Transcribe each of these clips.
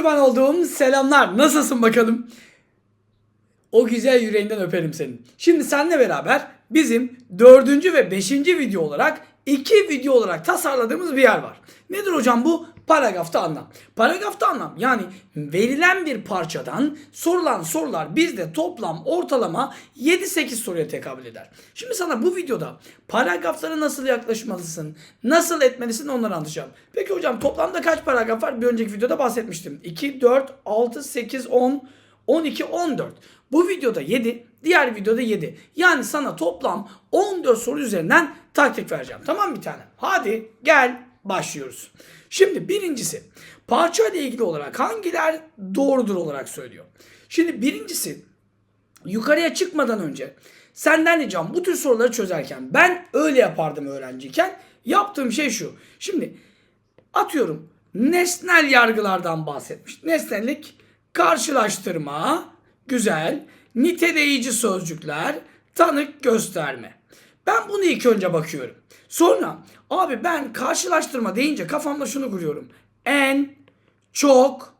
Kurban olduğum selamlar. Nasılsın bakalım? O güzel yüreğinden öperim seni. Şimdi seninle beraber bizim dördüncü ve beşinci video olarak iki video olarak tasarladığımız bir yer var. Nedir hocam bu? Paragrafta anlam. Paragrafta anlam yani verilen bir parçadan sorulan sorular bizde toplam ortalama 7-8 soruya tekabül eder. Şimdi sana bu videoda paragraflara nasıl yaklaşmalısın, nasıl etmelisin onları anlatacağım. Peki hocam toplamda kaç paragraf var? Bir önceki videoda bahsetmiştim. 2, 4, 6, 8, 10, 12, 14. Bu videoda 7, diğer videoda 7. Yani sana toplam 14 soru üzerinden taktik vereceğim. Tamam bir tane. Hadi gel başlıyoruz. Şimdi birincisi parça ile ilgili olarak hangiler doğrudur olarak söylüyor. Şimdi birincisi yukarıya çıkmadan önce senden ricam bu tür soruları çözerken ben öyle yapardım öğrenciyken yaptığım şey şu. Şimdi atıyorum nesnel yargılardan bahsetmiş. Nesnellik karşılaştırma, güzel, niteleyici sözcükler, tanık gösterme. Ben bunu ilk önce bakıyorum. Sonra abi ben karşılaştırma deyince kafamda şunu kuruyorum. En, çok,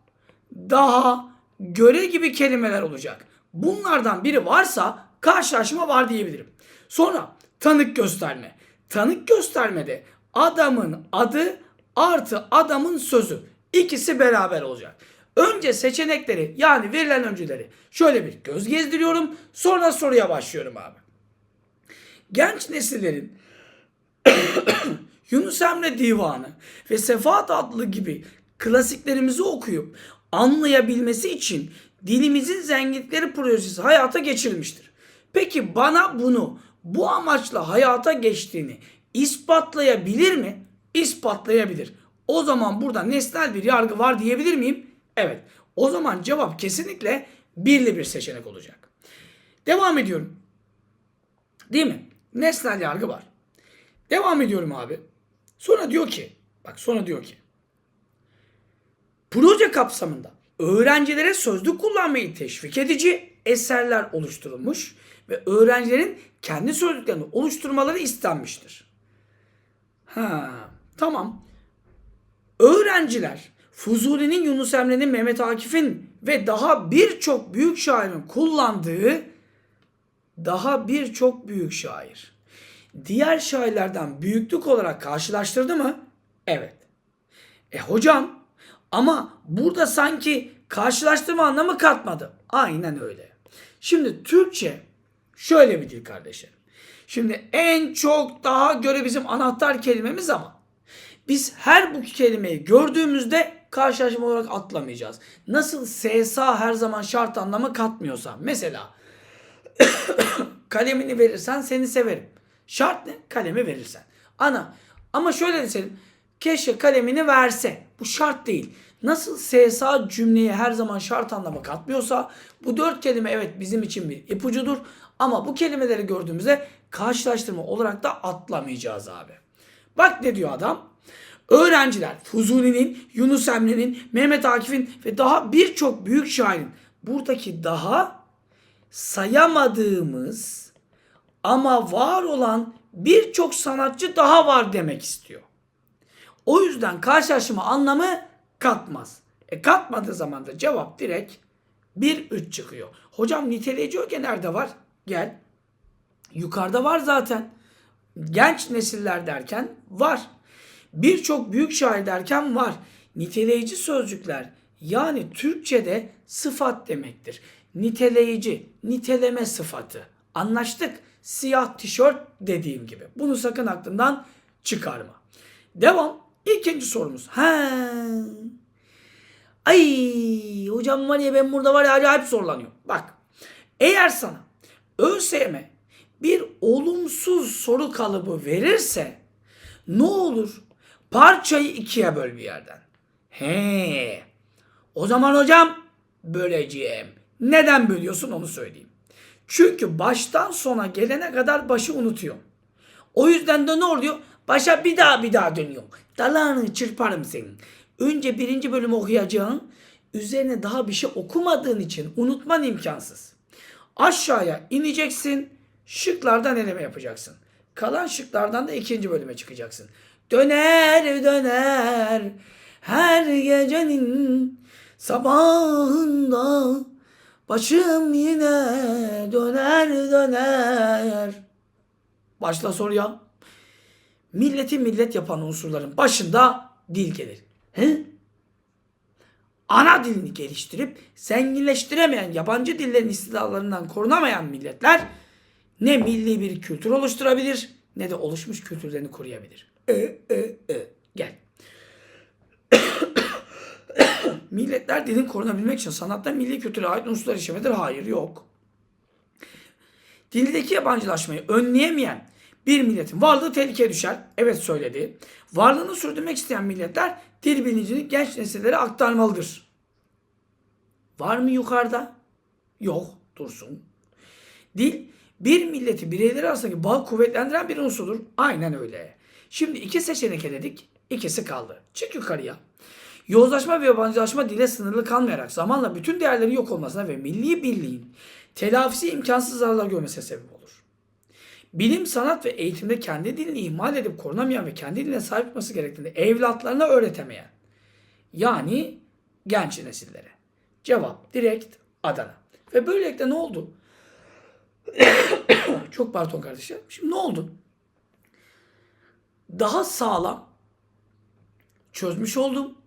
daha, göre gibi kelimeler olacak. Bunlardan biri varsa karşılaşma var diyebilirim. Sonra tanık gösterme. Tanık göstermede adamın adı artı adamın sözü. İkisi beraber olacak. Önce seçenekleri yani verilen öncüleri şöyle bir göz gezdiriyorum. Sonra soruya başlıyorum abi. Genç nesillerin Yunus Emre Divanı ve Sefahat adlı gibi klasiklerimizi okuyup anlayabilmesi için dilimizin zenginlikleri projesi hayata geçirilmiştir. Peki bana bunu bu amaçla hayata geçtiğini ispatlayabilir mi? İspatlayabilir. O zaman burada nesnel bir yargı var diyebilir miyim? Evet. O zaman cevap kesinlikle birli bir seçenek olacak. Devam ediyorum. Değil mi? Nesnel yargı var. Devam ediyorum abi. Sonra diyor ki, bak sonra diyor ki. Proje kapsamında öğrencilere sözlük kullanmayı teşvik edici eserler oluşturulmuş ve öğrencilerin kendi sözlüklerini oluşturmaları istenmiştir. Ha, tamam. Öğrenciler Fuzuli'nin, Yunus Emre'nin, Mehmet Akif'in ve daha birçok büyük şairin kullandığı daha birçok büyük şair. Diğer şairlerden büyüklük olarak karşılaştırdı mı? Evet. E hocam ama burada sanki karşılaştırma anlamı katmadı. Aynen öyle. Şimdi Türkçe şöyle bir dil kardeşlerim. Şimdi en çok daha göre bizim anahtar kelimemiz ama biz her bu kelimeyi gördüğümüzde karşılaşma olarak atlamayacağız. Nasıl SSA her zaman şart anlamı katmıyorsa. Mesela kalemini verirsen seni severim. Şart ne? Kalemi verirsen. Ana ama şöyle deselim. Keşke kalemini verse. Bu şart değil. Nasıl SSA cümleye her zaman şart anlamı katmıyorsa bu dört kelime evet bizim için bir ipucudur. Ama bu kelimeleri gördüğümüzde karşılaştırma olarak da atlamayacağız abi. Bak ne diyor adam? Öğrenciler Fuzuli'nin, Yunus Emre'nin, Mehmet Akif'in ve daha birçok büyük şairin buradaki daha sayamadığımız ama var olan birçok sanatçı daha var demek istiyor. O yüzden karşılaşma anlamı katmaz. E katmadığı zaman da cevap direkt 1-3 çıkıyor. Hocam niteleyici öge nerede var? Gel. Yukarıda var zaten. Genç nesiller derken var. Birçok büyük şair derken var. Niteleyici sözcükler yani Türkçe'de sıfat demektir. Niteleyici, niteleme sıfatı. Anlaştık. Siyah tişört dediğim gibi. Bunu sakın aklından çıkarma. Devam. İkinci sorumuz. He. Ay hocam var ya ben burada var ya acayip zorlanıyorum. Bak eğer sana ÖSYM bir olumsuz soru kalıbı verirse ne olur? Parçayı ikiye böl bir yerden. He. O zaman hocam böleceğim. Neden bölüyorsun onu söyleyeyim. Çünkü baştan sona gelene kadar başı unutuyor. O yüzden de ne oluyor? Başa bir daha bir daha dönüyor. Dalağını çırparım senin. Önce birinci bölümü okuyacaksın. Üzerine daha bir şey okumadığın için unutman imkansız. Aşağıya ineceksin. Şıklardan eleme yapacaksın. Kalan şıklardan da ikinci bölüme çıkacaksın. Döner döner her gecenin Sabahında başım yine döner döner. Başla soruya. Milleti millet yapan unsurların başında dil gelir. He? Ana dilini geliştirip zenginleştiremeyen yabancı dillerin istidalarından korunamayan milletler ne milli bir kültür oluşturabilir ne de oluşmuş kültürlerini koruyabilir. E, e, e. Gel. Milletler dilin korunabilmek için sanatta milli kültüre ait unsurlar işlemedir. Hayır yok. Dildeki yabancılaşmayı önleyemeyen bir milletin varlığı tehlikeye düşer. Evet söyledi. Varlığını sürdürmek isteyen milletler dil bilincini genç nesillere aktarmalıdır. Var mı yukarıda? Yok. Dursun. Dil bir milleti bireyleri arasındaki bağı kuvvetlendiren bir unsurdur. Aynen öyle. Şimdi iki seçenek eledik. İkisi kaldı. Çık yukarıya. Yozlaşma ve yabancılaşma dile sınırlı kalmayarak zamanla bütün değerlerin yok olmasına ve milli birliğin telafisi imkansız zararlar görmesine sebep olur. Bilim, sanat ve eğitimde kendi dilini ihmal edip korunamayan ve kendi diline sahip olması gerektiğini evlatlarına öğretemeyen. Yani genç nesillere. Cevap direkt Adana. Ve böylelikle ne oldu? Çok pardon kardeşim. Şimdi ne oldu? Daha sağlam çözmüş oldum.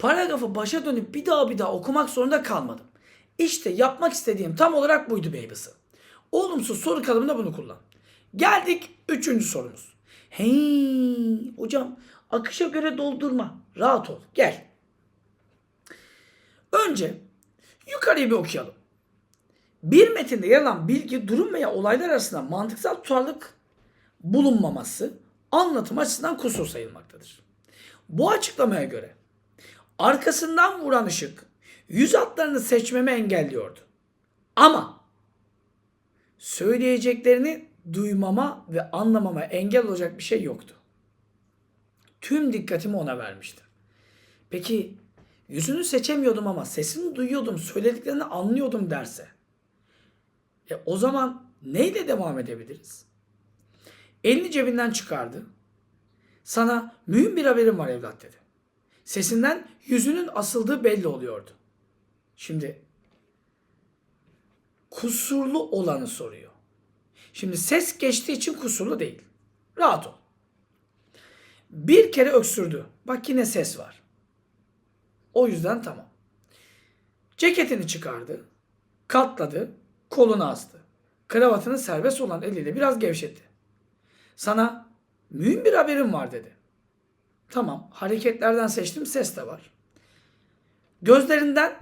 Paragrafı başa dönüp bir daha bir daha okumak zorunda kalmadım. İşte yapmak istediğim tam olarak buydu baby'si. Olumsuz soru kalıbında bunu kullan. Geldik üçüncü sorumuz. Hey hocam akışa göre doldurma. Rahat ol. Gel. Önce yukarıyı bir okuyalım. Bir metinde yer alan bilgi, durum veya olaylar arasında mantıksal tutarlılık bulunmaması anlatım açısından kusur sayılmaktadır. Bu açıklamaya göre arkasından vuran ışık yüz hatlarını seçmemi engelliyordu. Ama söyleyeceklerini duymama ve anlamama engel olacak bir şey yoktu. Tüm dikkatimi ona vermiştim. Peki yüzünü seçemiyordum ama sesini duyuyordum, söylediklerini anlıyordum derse. E o zaman neyle devam edebiliriz? Elini cebinden çıkardı. Sana mühim bir haberim var evlat dedi. Sesinden yüzünün asıldığı belli oluyordu. Şimdi kusurlu olanı soruyor. Şimdi ses geçtiği için kusurlu değil. Rahat ol. Bir kere öksürdü. Bak yine ses var. O yüzden tamam. Ceketini çıkardı. Katladı. Kolunu astı. Kravatını serbest olan eliyle biraz gevşetti. Sana mühim bir haberim var dedi. Tamam hareketlerden seçtim ses de var. Gözlerinden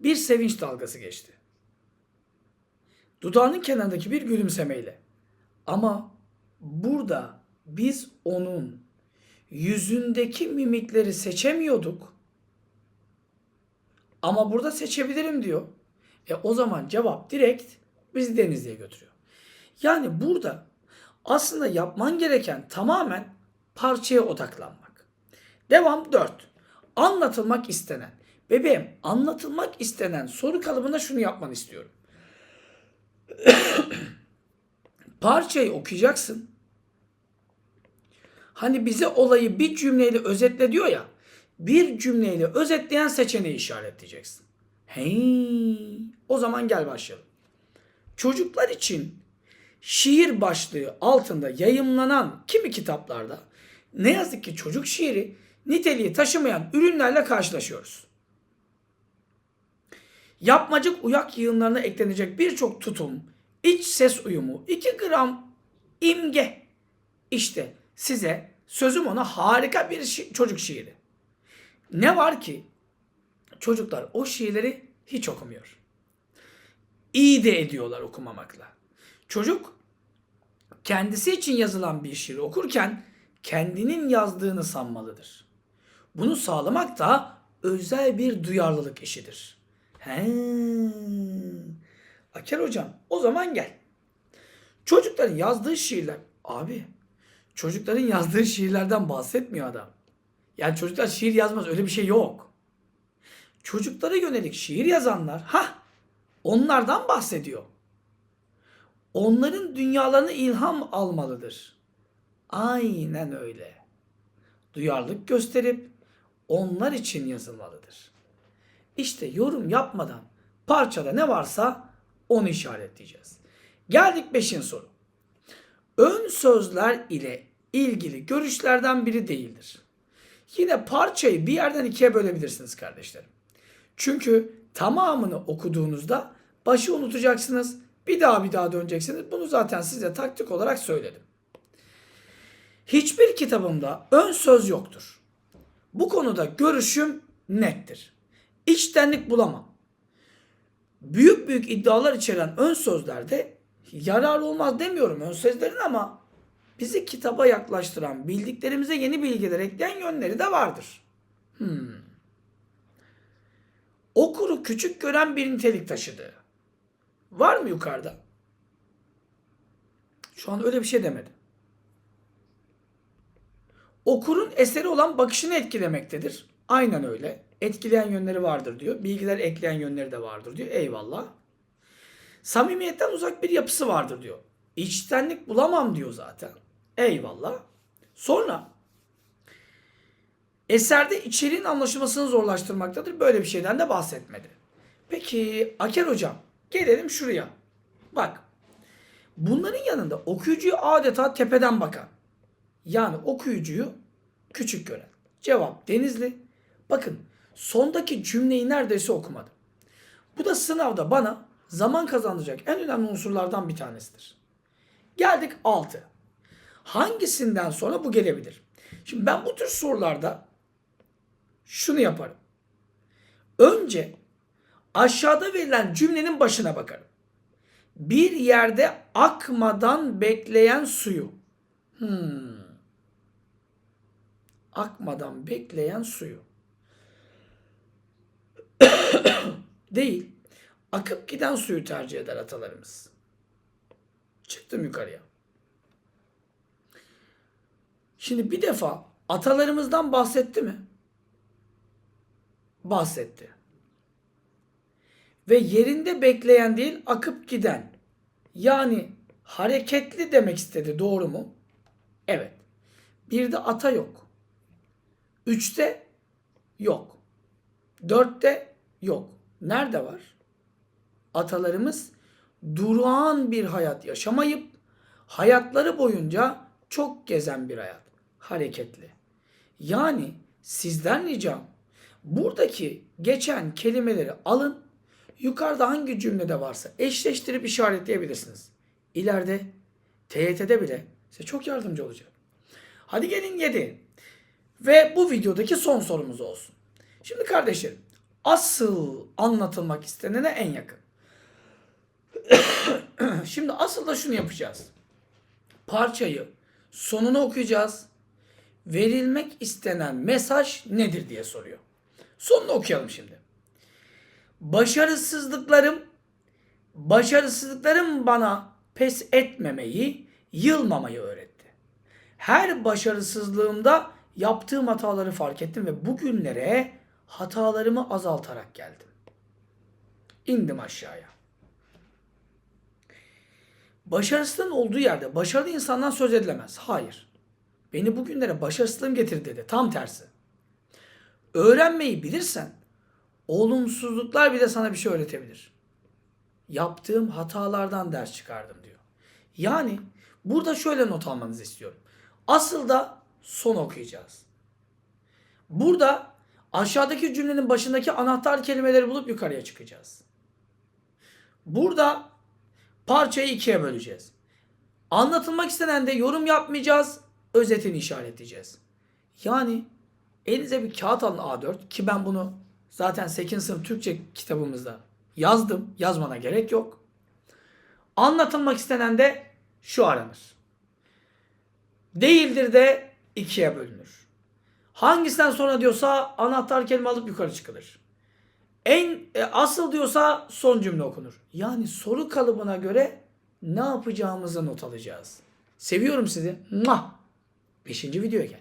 bir sevinç dalgası geçti. Dudağının kenarındaki bir gülümsemeyle. Ama burada biz onun yüzündeki mimikleri seçemiyorduk. Ama burada seçebilirim diyor. E o zaman cevap direkt bizi Denizli'ye götürüyor. Yani burada aslında yapman gereken tamamen parçaya odaklanmak. Devam 4. Anlatılmak istenen. Bebeğim anlatılmak istenen soru kalıbında şunu yapmanı istiyorum. Parçayı okuyacaksın. Hani bize olayı bir cümleyle özetle diyor ya. Bir cümleyle özetleyen seçeneği işaretleyeceksin. Hey, o zaman gel başlayalım. Çocuklar için şiir başlığı altında yayımlanan kimi kitaplarda ne yazık ki çocuk şiiri niteliği taşımayan ürünlerle karşılaşıyoruz. Yapmacık uyak yığınlarına eklenecek birçok tutum, iç ses uyumu, 2 gram imge. İşte size sözüm ona harika bir şi- çocuk şiiri. Ne var ki çocuklar o şiirleri hiç okumuyor. İyi de ediyorlar okumamakla. Çocuk kendisi için yazılan bir şiiri okurken kendinin yazdığını sanmalıdır. Bunu sağlamak da özel bir duyarlılık işidir. He. Aker hocam o zaman gel. Çocukların yazdığı şiirler abi çocukların yazdığı şiirlerden bahsetmiyor adam. Yani çocuklar şiir yazmaz öyle bir şey yok. Çocuklara yönelik şiir yazanlar ha onlardan bahsediyor. Onların dünyalarını ilham almalıdır. Aynen öyle. Duyarlılık gösterip onlar için yazılmalıdır. İşte yorum yapmadan parçada ne varsa onu işaretleyeceğiz. Geldik 5. soru. Ön sözler ile ilgili görüşlerden biri değildir. Yine parçayı bir yerden ikiye bölebilirsiniz kardeşlerim. Çünkü tamamını okuduğunuzda başı unutacaksınız. Bir daha bir daha döneceksiniz. Bunu zaten size taktik olarak söyledim. Hiçbir kitabımda ön söz yoktur. Bu konuda görüşüm nettir. İçtenlik bulamam. Büyük büyük iddialar içeren ön sözlerde yarar olmaz demiyorum ön sözlerin ama bizi kitaba yaklaştıran, bildiklerimize yeni bilgiler ekleyen yönleri de vardır. Hmm. Okuru küçük gören bir nitelik taşıdığı. Var mı yukarıda? Şu an öyle bir şey demedim. Okurun eseri olan bakışını etkilemektedir. Aynen öyle. Etkileyen yönleri vardır diyor. Bilgiler ekleyen yönleri de vardır diyor. Eyvallah. Samimiyetten uzak bir yapısı vardır diyor. İçtenlik bulamam diyor zaten. Eyvallah. Sonra eserde içeriğin anlaşılmasını zorlaştırmaktadır. Böyle bir şeyden de bahsetmedi. Peki Aker hocam gelelim şuraya. Bak bunların yanında okuyucuyu adeta tepeden bakan yani okuyucuyu küçük gören. Cevap Denizli. Bakın sondaki cümleyi neredeyse okumadım. Bu da sınavda bana zaman kazandıracak en önemli unsurlardan bir tanesidir. Geldik 6. Hangisinden sonra bu gelebilir? Şimdi ben bu tür sorularda şunu yaparım. Önce aşağıda verilen cümlenin başına bakarım. Bir yerde akmadan bekleyen suyu. Hmm. Akmadan bekleyen suyu. Değil. Akıp giden suyu tercih eder atalarımız. Çıktım yukarıya. Şimdi bir defa atalarımızdan bahsetti mi? Bahsetti. Ve yerinde bekleyen değil akıp giden. Yani hareketli demek istedi doğru mu? Evet. Bir de ata yok. Üçte yok. Dörtte yok. Nerede var? Atalarımız durağan bir hayat yaşamayıp hayatları boyunca çok gezen bir hayat. Hareketli. Yani sizden ricam buradaki geçen kelimeleri alın. Yukarıda hangi cümlede varsa eşleştirip işaretleyebilirsiniz. İleride TYT'de bile size çok yardımcı olacak. Hadi gelin 7. Ve bu videodaki son sorumuz olsun. Şimdi kardeşlerim asıl anlatılmak istenene en yakın. Şimdi asıl da şunu yapacağız. Parçayı sonunu okuyacağız. Verilmek istenen mesaj nedir diye soruyor. Sonunu okuyalım şimdi. Başarısızlıklarım başarısızlıklarım bana pes etmemeyi, yılmamayı öğretti. Her başarısızlığımda yaptığım hataları fark ettim ve bugünlere hatalarımı azaltarak geldim. İndim aşağıya. Başarısızlığın olduğu yerde başarılı insandan söz edilemez. Hayır. Beni bugünlere başarısızlığım getirdi dedi. Tam tersi. Öğrenmeyi bilirsen olumsuzluklar bile sana bir şey öğretebilir. Yaptığım hatalardan ders çıkardım diyor. Yani burada şöyle not almanızı istiyorum. Asıl da son okuyacağız. Burada aşağıdaki cümlenin başındaki anahtar kelimeleri bulup yukarıya çıkacağız. Burada parçayı ikiye böleceğiz. Anlatılmak istenen de yorum yapmayacağız, özetini işaretleyeceğiz. Yani elinize bir kağıt alın A4 ki ben bunu zaten 8. sınıf Türkçe kitabımızda yazdım. Yazmana gerek yok. Anlatılmak istenen de şu aranır. Değildir de ikiye bölünür. Hangisinden sonra diyorsa anahtar kelime alıp yukarı çıkılır. En e, asıl diyorsa son cümle okunur. Yani soru kalıbına göre ne yapacağımızı not alacağız. Seviyorum sizi. Mwah. Beşinci videoya gel.